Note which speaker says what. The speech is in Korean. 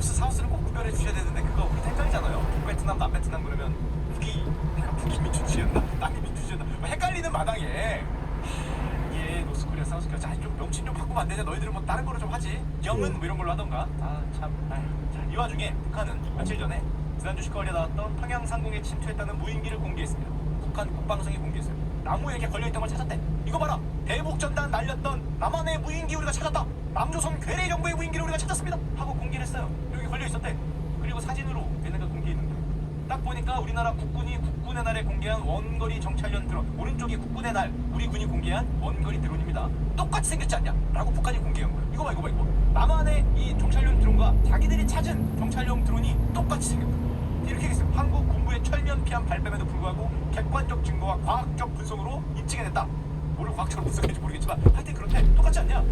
Speaker 1: 주셔야 되는데 그거 우리 헷갈리잖아요. 북베트남, 남베트남 그러면 북이 북이 민주주의였나? 남이 민주주의였나? 뭐 헷갈리는 마당에 예, 노스코리아, 사우스코리아. 자, 좀 명칭 좀 바꾸면 안 되냐? 너희들은 뭐 다른 거로 좀 하지. 영은 뭐 이런 걸로 하던가. 아, 참. 아휴. 자, 이 와중에 북한은 며칠 전에 지난주 10월에 나왔던 평양 상공에 침투했다는 무인기를 공개했습니다. 북한 국방성이 공개했어요. 나무에게 걸려있던 걸 찾았대. 이거 봐라. 대북 전단 날렸던 남한의 무인기 우리가 찾았다. 남조선 괴뢰 정부의 무인기를 우리가 찾았습니다. 하고 공개를 했어요. 여기 걸려 있었대. 그리고 사진으로 얘네가 공개했는데 딱 보니까 우리나라 국군이 국군의 날에 공개한 원거리 정찰용 드론 오른쪽이 국군의 날 우리 군이 공개한 원거리 드론입니다 똑같이 생겼지 않냐 라고 북한이 공개한 거야 이거 봐 이거 봐 이거 봐. 남한의 이 정찰용 드론과 자기들이 찾은 정찰용 드론이 똑같이 생겼다 이렇게 했어요 한국 군부의 철면 피한 발뺌에도 불구하고 객관적 증거와 과학적 분석으로 입증해냈다 뭐를 과학적으로 분석했는지 모르겠지만 하여튼 그렇대 똑같지 않냐